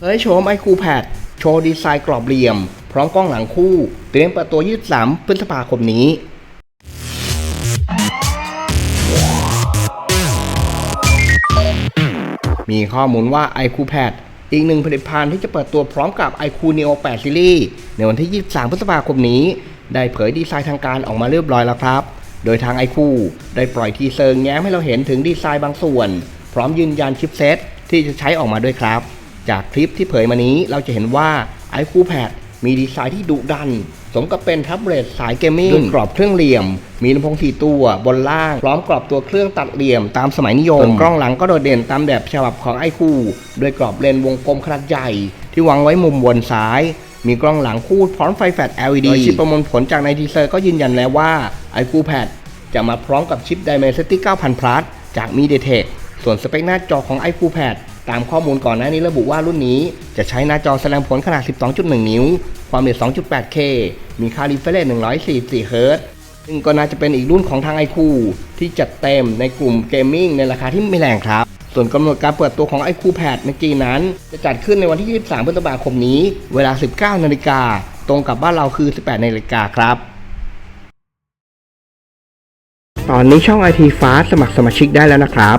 เผยโฉมไอคูแพดโชว์ดีไซน์กรอบเหลี่ยม พร้อมกล้องหลังคู่ เตรียมเปิดตัว 23 พฤษภาคมนี้ มีข้อมูลว่า iQ Pad อีกหนึ่งผลิตภัณฑ์ที่จะเปิดตัวพร้อมกับ iQ Neo 8 Series ในวันที่ 23 พฤษภาคมนี้ ได้เผยดีไซน์ทางการออกมาเรียบร้อยแล้วครับ โดยทาง iQ ได้ปล่อยทีเซอร์แง้มให้เราเห็นถึงดีไซน์บางส่วน พร้อมยืนยันชิปเซตที่จะใช้ออกมาด้วยครับ จากคลิปที่เผยมานี้เราจะเห็นว่า iQ Pad มีดีไซน์ที่ดุดัน สมกับเป็นแท็บเล็ตสายเกมมิ่งด้วยกรอบเครื่องเหลี่ยม มีลำโพงสี่ตัวบนล่าง พร้อมกรอบตัวเครื่องตัดเหลี่ยมตามสมัยนิยมส่วนกล้องหลังก็โดดเด่นตามแบบฉบับของไอคูด้วยกรอบเลนวงกลมขนาดใหญ่ ที่วางไว้มุมบนซ้าย มีกล้องหลังคู่พร้อมไฟแฟลช LED โดยชิปประมวลผลจากในทีเซอร์ก็ยืนยันแล้วว่า iQ Pad จะมาพร้อมกับชิป Dimensity 9000 Plus จาก MediaTek ส่วนสเปคหน้าจอของ iQ Pad ตามข้อมูลก่อนหน้านี้ระบุว่ารุ่นนี้จะใช้หน้าจอแสดงผลขนาด 12.1 นิ้ว ความเร็ว 2.8K มีค่า refresh 144 Hz ซึ่งก็น่าจะเป็นอีกรุ่นของทาง iQ ที่จัดเต็มในกลุ่มเกมมิ่งในราคาที่ไม่แรงครับ ส่วนกำหนดการเปิดตัวของ iQ Pad ในจีนนั้น จะจัดขึ้นในวันที่ 23 พฤษภาคมนี้ เวลา 19 นาฬิกา ตรงกับบ้านเราคือ 18 นาฬิกาครับตอนนี้ช่อง IT Fast สมัครสมาชิกได้แล้วนะครับ